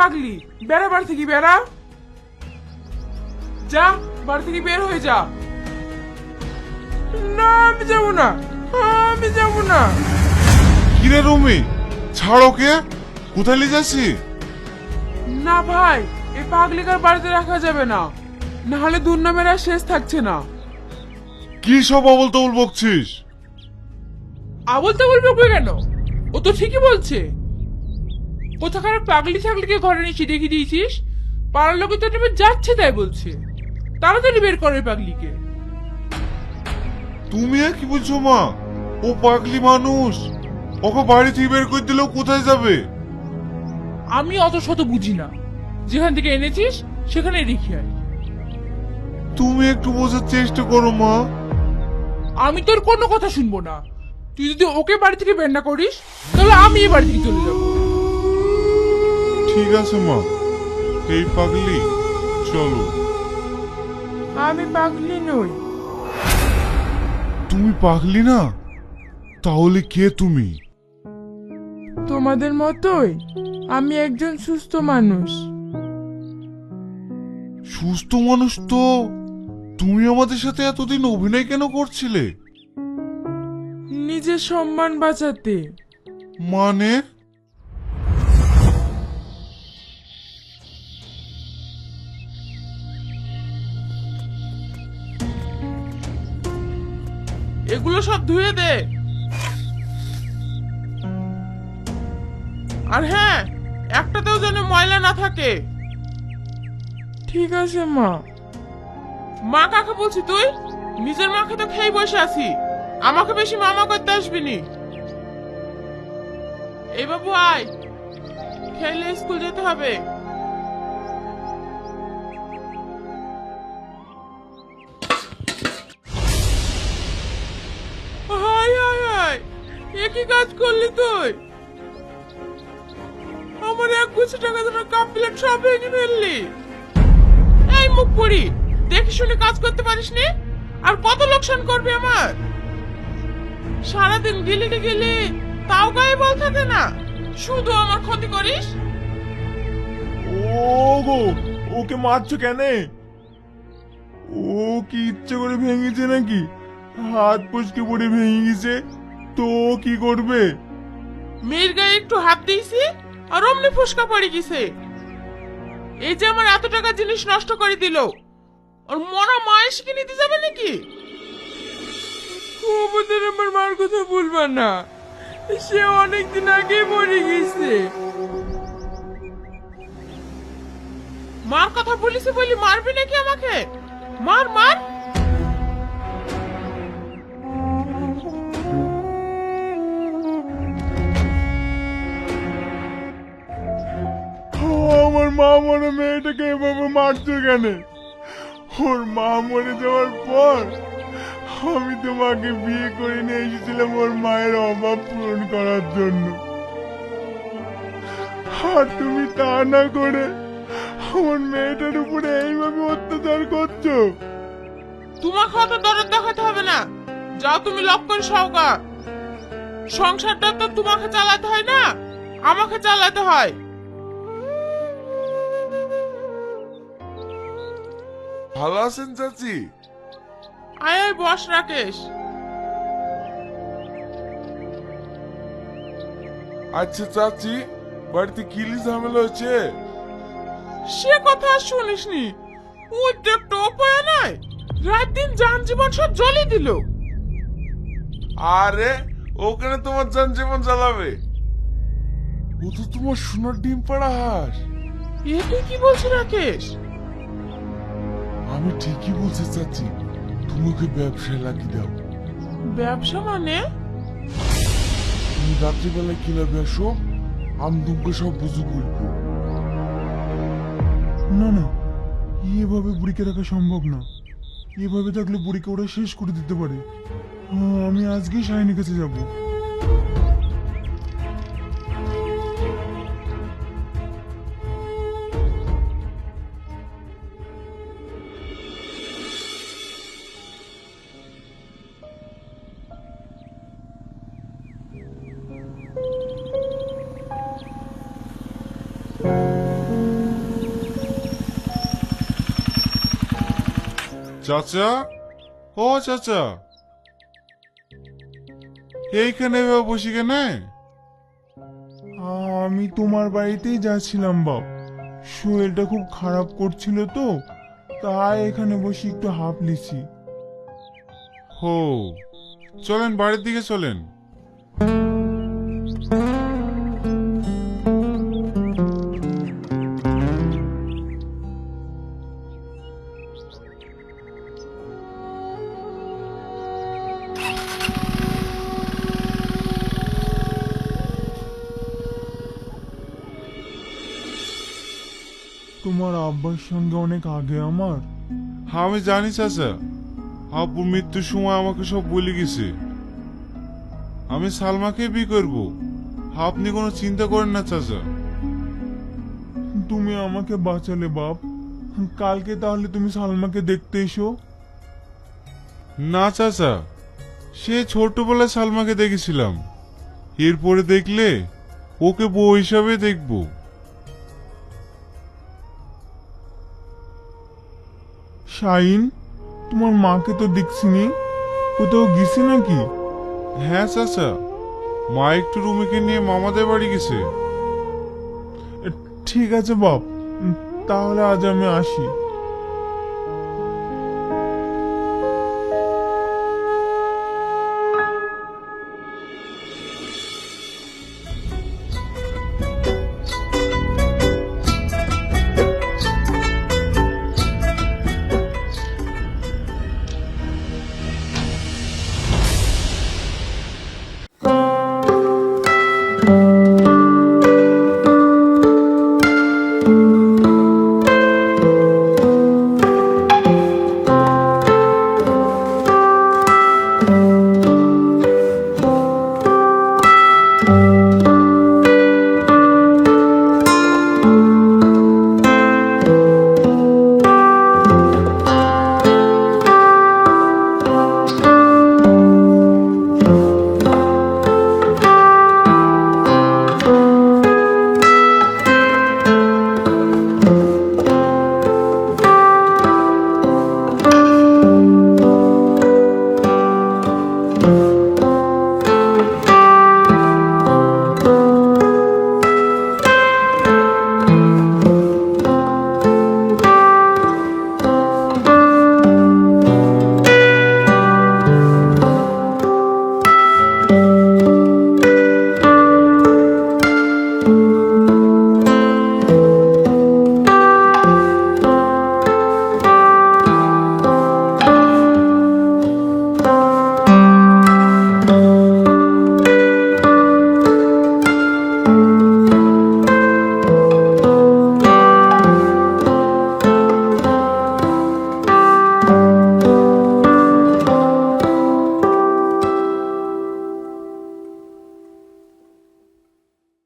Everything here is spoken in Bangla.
পাগলি বেড়া বাড়ি থেকে বেড়া। যা বাড়ি থেকে বের হয়ে যা। না আমি যাব না আমি যাব না। কিরে রুমি ছাড় ওকে কোথায় নিয়ে যাচ্ছি? না ভাই এই পাগলিকার বাড়িতে রাখা যাবে না। নাহলে দুর্নামের আর শেষ থাকছে না। কি সব অবল তবল বকছিস? আবল তাবল বকবে কেন? ও তো ঠিকই বলছে। কোথাকার পাগলি ছাগলিকে ঘরে নিচে রেখে দিয়েছিস? পাড়ার লোকে তো নেমে যাচ্ছে তাই বলছে। তাড়াতাড়ি বের করে পাগলিকে। তুমি আর কি বলছো মা? ও পাগলি মানুষ। ওকে বাড়ি থেকে বের করে দিলেও কোথায় যাবে? আমি অত শত বুঝি না। যেখান থেকে এনেছিস সেখানে রেখে আয়। তুমি একটু বোঝার চেষ্টা করো মা। আমি তোর কোনো কথা শুনব না। তুই যদি ওকে বাড়ি থেকে বের না করিস তাহলে আমি এই বাড়ি থেকে চলে যাব। ঠিক আছে মা। এই পাগলি চলো। আমি পাগলি নই। তুমি পাগলি না? তাহলে কে তুমি? তোমাদের মতোই আমি একজন সুস্থ মানুষ। সুস্থ মানুষ তো তুমি আমাদের সাথে এতদিন অভিনয় কেন করছিলে? নিজের সম্মান বাঁচাতে। মানে? এগুলো সব ধুয়ে দে। আর হ্যাঁ একটাতেও যেন ময়লা না থাকে। ঠিক আছে, মা। মা কাকে বলছি তুই? নিজের মাকে তো খেয়ে বসে আছি। আমাকে বেশি মামা করতে আসবি নি এই বাবু আয়। খেলে স্কুল যেতে হবে। কি কাজ করলি তুই? আমার এক গুছি টাকা তোমার কাপ প্লেট সব ভেঙে ফেললি। এই মুখ পড়ি দেখে শুনে কাজ করতে পারিস নি? আর কত লোকসান করবে আমার? সারাদিন গিলি গিলি, তাও গায়ে বল থাকে না। শুধু আমার ক্ষতি করিস? ও ওকে মারছো কেন? ও কি ইচ্ছে করে ভেঙেছে নাকি? হাত পুচকে পড়ে ভেঙে গেছে। তো কি করবে? মেয়ের গায়ে একটু হাত দিয়েছি, আর অমনি ফুসকা পড়ে গেছে। এই যে আমার এত টাকা জিনিস নষ্ট করে দিল মরা মায়ের শিখে নিতে যাবে নাকি? আমার মার কথা বলবা না, সে অনেকদিন আগে মরে গেছে। মার কথা বলিস বলি মারবি নাকি আমাকে? মার মা মরে মেয়েটাকে এভাবে মারছো কেন? ওর মা মরে যাওয়ার পর আমি তোমাকে বিয়ে করে নিয়ে এসেছিলাম ওর মায়ের অভাব পূরণ করার জন্য। আর তুমি তা না করে আমার মেয়েটার উপরে এইভাবে অত্যাচার করছ। তোমাকে অত দরদ দেখাতে হবে না। যাও তুমি লক করে সওগা। সংসারটা তো তোমাকে চালাতে হয় না, আমাকে চালাতে হয়। ভালো আছেন চাচি? আয় আয় বস রাকেশ। আচ্ছা চাচি বাড়িতে কিলি ঝামেলা হয়েছে? সে কথা আর ওই তো একটা উপায় নাই রাত দিন যান জীবন সব জলে দিল। আরে ওখানে তোমার যান জীবন জ্বালাবে। ও তো তোমার সোনার ডিম পাড়া হাঁস এ তুই কি বলছিস রাকেশ? আমি ঠিকই বলছি চাচি তুমি ওকে ব্যবসায় লাগিয়ে দাও। ব্যবসা মানে? তুমি রাত্রিবেলায় ক্লাবে আসো? আমি তোমাকে সব বুঝু বলব। না না এভাবে বুড়িকে রাখা সম্ভব না। এভাবে থাকলে বুড়িকে ওরা শেষ করে দিতে পারে। আমি আজকেই শাহিনীর কাছে যাব। চাচা? ও চাচা। এইখানে এভাবে বসি কেন? আমি তোমার বাড়িতেই যাচ্ছিলাম বাপ। শরীরটা খুব খারাপ করছিল তো তাই এখানে বসে একটু হাঁপ লিছি হো চলেন বাড়ির দিকে চলেন। তোমার আব্বার সঙ্গে অনেক আগে আমার। হ্যাঁ আমি জানি চাচা। আব্বুর মৃত্যুর সময় আমাকে সব বলে গেছে। আমি সালমাকে বিয়ে করব। আপনি কোনো চিন্তা করেন না চাচা। তুমি আমাকে বাঁচালে বাপ। কালকে তাহলে তুমি সালমাকে দেখতে এসো। না চাচা। সে ছোটবেলায় সালমাকে দেখেছিলাম। এরপরে দেখলে ওকে বউ হিসাবে দেখব। শাইন তোমার মাকে তো দেখছিনি। কোথাও গেছি নাকি? হ্যাঁ চাচা। মা একটু রুমিকে নিয়ে মামাদের বাড়ি গেছে। ঠিক আছে বাপ। তাহলে আজ আমি আসি।